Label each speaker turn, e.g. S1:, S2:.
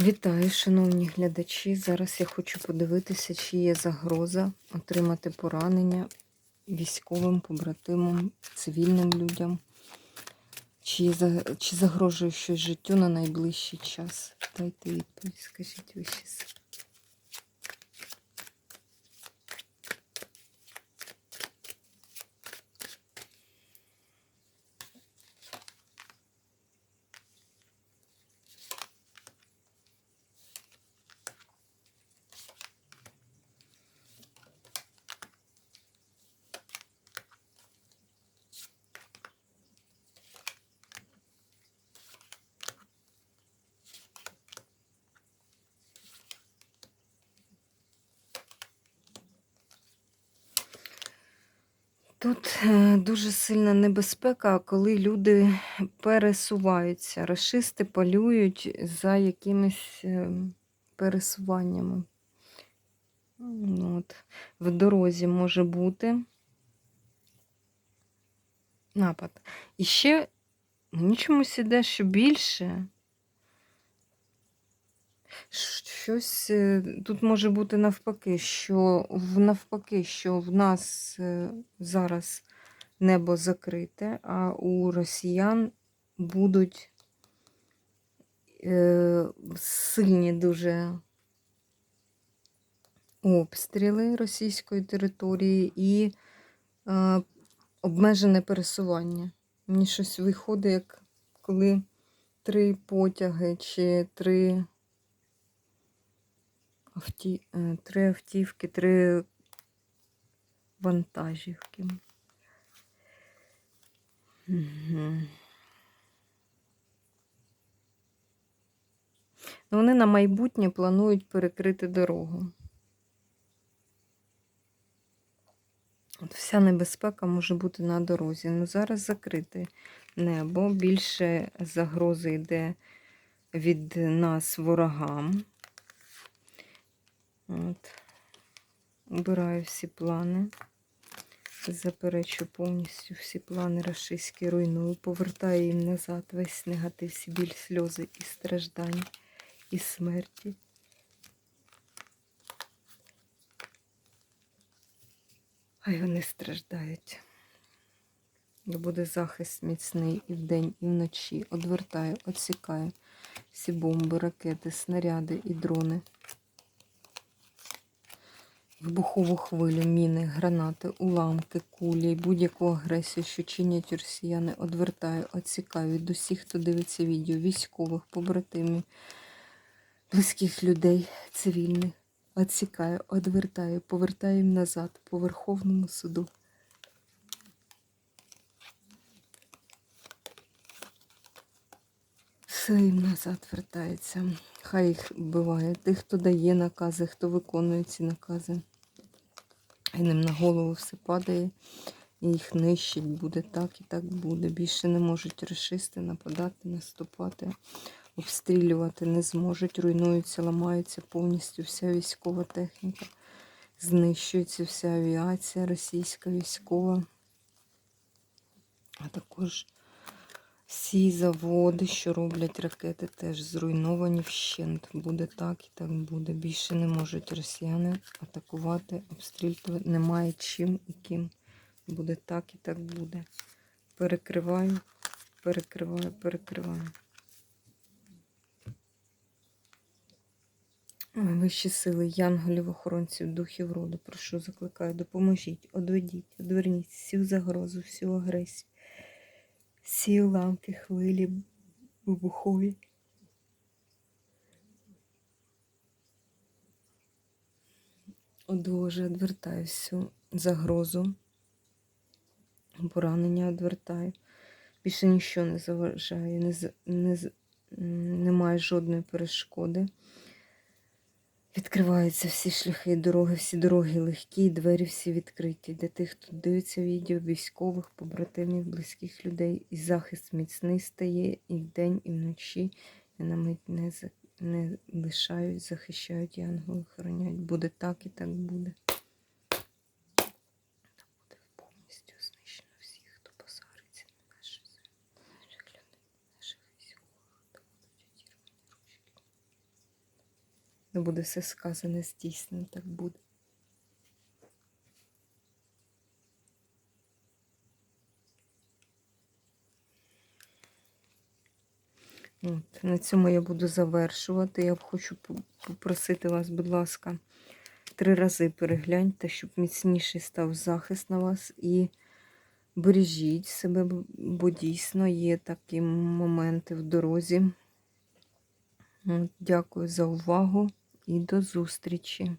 S1: Вітаю, шановні глядачі. Зараз я хочу подивитися, чи є загроза отримати поранення військовим побратимам, цивільним людям, чи, чи загрожує щось життю на найближчий час. Дайте відповідь, скажіть ви ще. Тут е, дуже сильна небезпека, коли люди пересуваються. Рашисти полюють за якимись е, пересуваннями. Ну, От. В дорозі може бути напад. І ще мені чомусь іде, що більше. Щось е, тут може бути навпаки, що навпаки, що в нас е, зараз небо закрите, а у росіян будуть е, сильні дуже обстріли російської території і обмежене пересування. Мені щось виходить, як коли три потяги чи три авті... е, три автівки, три вантажівки. Угу. Вони на майбутнє планують перекрити дорогу. От вся небезпека може бути на дорозі. Ну, зараз закрите небо. Більше загрози йде від нас ворогам. От. Убираю всі плани. Заперечу повністю всі плани рашистські руйную, повертаю їм назад весь негатив, всі біль, сльози і страждання, і смерті. Хай вони страждають. Буде захист міцний і вдень, і вночі. Одвертаю, отсікаю всі бомби, ракети, снаряди і дрони. Вибухову хвилю, міни, гранати, уламки, кулі, будь-яку агресію, що чинять росіяни, одвертаю, отсікаю від усіх, хто дивиться відео, військових, побратимів, близьких людей, цивільних. Отсікаю, одвертаю, повертаю їм назад по Верховному суду. Все їм назад вертається. Хай їх вбиває. Тих, хто дає накази, хто виконує ці накази. І ним на голову все падає, і їх нищить, буде так і так буде. Більше не можуть решисти нападати, наступати, обстрілювати не зможуть, руйнуються, ламаються повністю вся військова техніка. Знищується вся авіація російська військова, а також всі заводи, що роблять ракети, теж зруйновані вщент. Буде так і так буде. Більше не можуть росіяни атакувати, обстрілювати. Немає чим і ким. Буде так і так буде. Перекриваю, перекриваю, перекриваю. Вищі сили, янголів, охоронців, духів роду, прошу, закликаю, допоможіть, одведіть, одверніть всю загрозу, всю агресію, всі уламки, хвилі, вибухові. Одвожу, одвертаю всю загрозу, поранення одвертаю. Більше нічого не заважає, не, не, немає жодної перешкоди. Відкриваються всі шляхи дороги, всі дороги легкі, двері всі відкриті. Для тих, хто дивиться відео, військових, побратимів, близьких людей. І захист міцний стає і вдень, і вночі. І на мить не, за- не лишають, захищають, янголи охороняють. Буде так і так буде. Та буде повністю знищено всіх, хто посариться на нашу землю, наших людей, наших військових, хто будуть одірвані ручки. Не буде все сказане, здійснено, так буде. От, на цьому я буду завершувати. Я хочу попросити вас, будь ласка, три рази перегляньте, щоб міцніший став захист на вас. І бережіть себе, бо дійсно є такі моменти в дорозі. От, Дякую за увагу і до зустрічі!